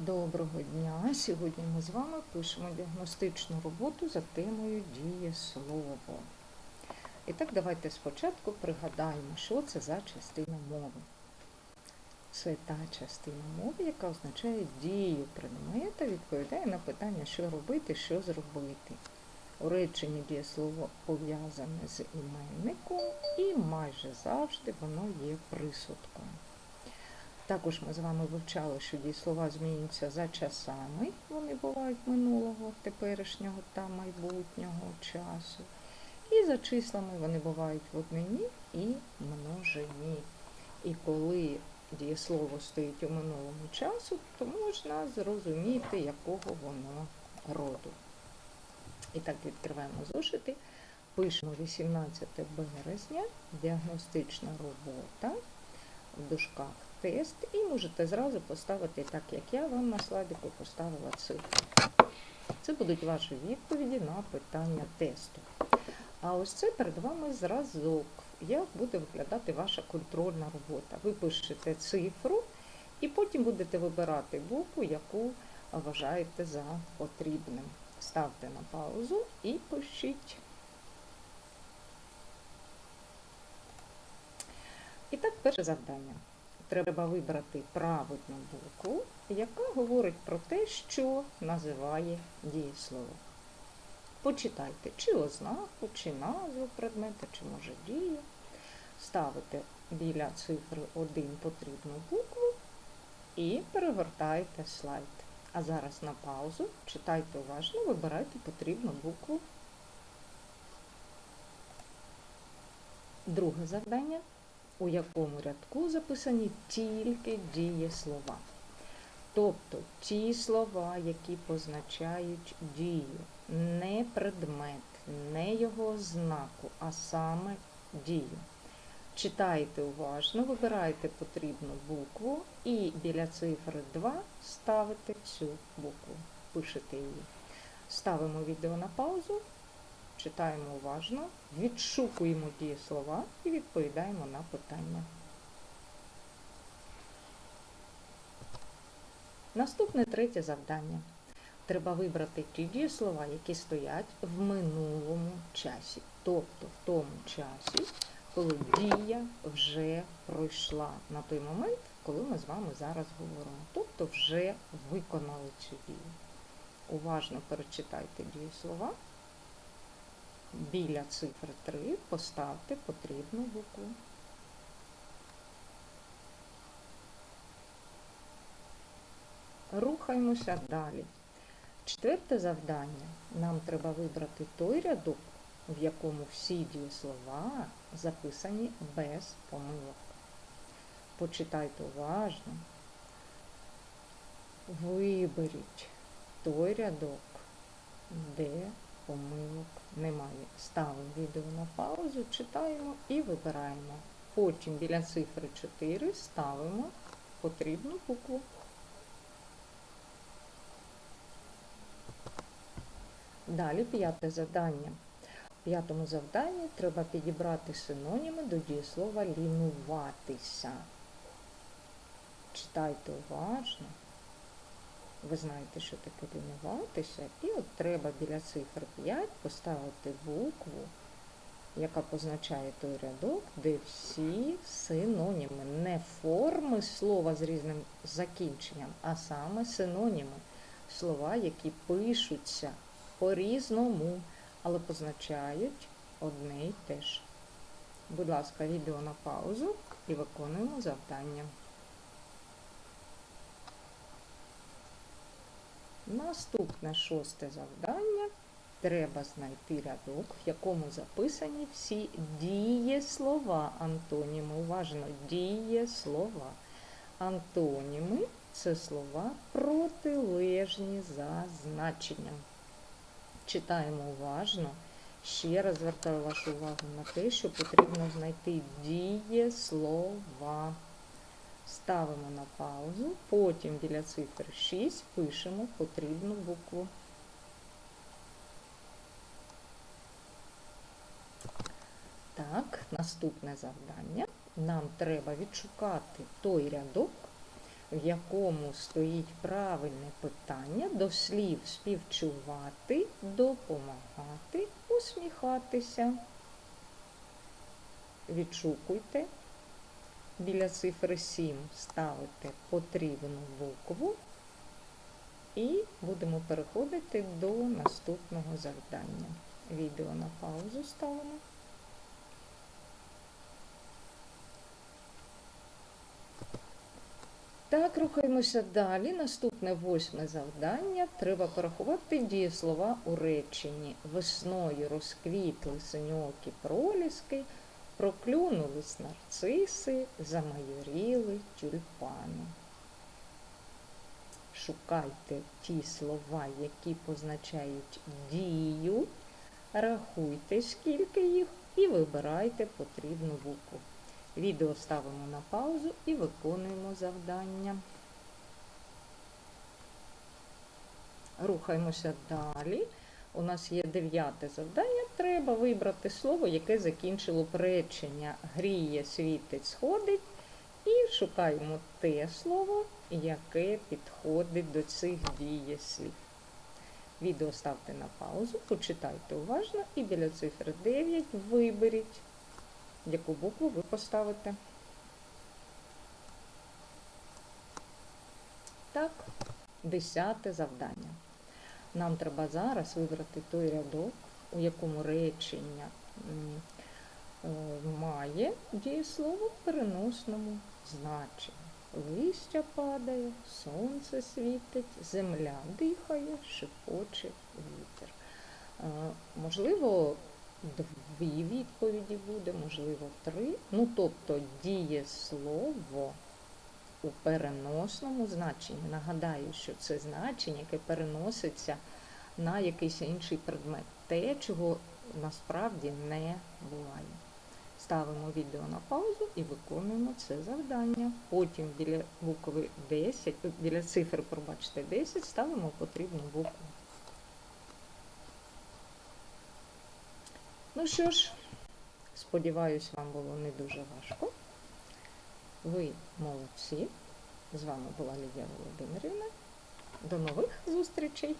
Доброго дня! Сьогодні ми з вами пишемо діагностичну роботу за темою дієслово. І так, давайте спочатку пригадаємо, що це за частина мови. Це та частина мови, яка означає дію предмета, відповідає на питання, що робити, що зробити. У реченні дієслово пов'язане з іменником і майже завжди воно є присудком. Також ми з вами вивчали, що дієслова змінюються за часами. Вони бувають минулого, теперішнього та майбутнього часу. І за числами вони бувають в однині і множині. І коли дієслово стоїть у минулому часу, то можна зрозуміти, якого воно роду. І так відкриваємо зошити. Пишемо 18 березня, діагностична робота в дужках тест і можете зразу поставити так, як я вам на слайдику поставила цифри. Це будуть ваші відповіді на питання тесту. А ось це перед вами зразок, як буде виглядати ваша контрольна робота. Ви пишете цифру і потім будете вибирати букву, яку вважаєте за потрібним. Ставте на паузу і пишіть. І так, перше завдання. Треба вибрати правильну букву, яка говорить про те, що називає дієслово. Почитайте чи ознаку, чи назву предмета, чи може дію. Ставите біля цифри 1 потрібну букву і перегортаєте слайд. А зараз на паузу читайте уважно, вибирайте потрібну букву. Друге завдання у якому рядку записані тільки дієслова. Тобто ті слова, які позначають дію, не предмет, не його ознаку, а саме дію. Читайте уважно, вибирайте потрібну букву і біля цифри 2 ставите цю букву, пишете її. Ставимо відео на паузу. Читаємо уважно, відшукуємо дієслова і відповідаємо на питання. Наступне третє завдання. Треба вибрати ті дієслова, які стоять в минулому часі. Тобто в тому часі, коли дія вже пройшла на той момент, коли ми з вами зараз говоримо. Тобто вже виконали цю дію. Уважно перечитайте дієслова. Біля цифри 3 поставте потрібну букву. Рухаємося далі. Четверте завдання. Нам треба вибрати той рядок, в якому всі дієслова записані без помилок. Почитайте уважно. Виберіть той рядок, де помилок немає. Ставимо відео на паузу, читаємо і вибираємо. Потім біля цифри 4 ставимо потрібну букву. Далі п'яте завдання. В п'ятому завданні треба підібрати синоніми до дієслова лінуватися. Читайте уважно. Ви знаєте, що таке лінуватися. І от треба біля цифр 5 поставити букву, яка позначає той рядок, де всі синоніми. Не форми слова з різним закінченням, а саме синоніми. Слова, які пишуться по-різному, але позначають одне й те ж. Будь ласка, відео на паузу і виконуємо завдання. Наступне шосте завдання. Треба знайти рядок, в якому записані всі дієслова антоніми. Уважно, дієслова. Антоніми це слова протилежні за значенням. Читаємо уважно. Ще раз звертаю вашу увагу на те, що потрібно знайти дієслова. Ставимо на паузу, потім біля цифри 6 пишемо потрібну букву. Так, наступне завдання. Нам треба відшукати той рядок, в якому стоїть правильне питання до слів співчувати, допомагати, усміхатися. Відшукуйте. Біля цифри 7 ставите потрібну букву і будемо переходити до наступного завдання. Відео на паузу ставимо. Так, рухаємося далі. Наступне восьме завдання. Треба порахувати дієслова у реченні. Весною розквітли синьокі проліски, проклюнулись нарциси, замайоріли тюльпани. Шукайте ті слова, які позначають дію, рахуйте, скільки їх, і вибирайте потрібну букву. Відео ставимо на паузу і виконуємо завдання. Рухаємося далі. У нас є дев'яте завдання. Треба вибрати слово, яке закінчило речення. Гріє, світить, сходить. І шукаємо те слово, яке підходить до цих дієслів. Відео ставте на паузу, почитайте уважно і біля цифри 9 виберіть яку букву ви поставите. Так, десяте завдання. Нам треба зараз вибрати той рядок, у якому речення е, має дієслово в переносному значенні. Листя падає, сонце світить, земля дихає, шепоче вітер. Е, можливо, дві відповіді буде, можливо, три. Ну, тобто дієслово у переносному значенні. Нагадаю, що це значення, яке переноситься на якийсь інший предмет. Те, чого насправді не буває. Ставимо відео на паузу і виконуємо це завдання. Потім біля букви 10, біля цифри, пробачте, 10 ставимо потрібну букву. Ну що ж, сподіваюсь, вам було не дуже важко. Ви молодці. З вами була Лідія Володимирівна. До нових зустрічей!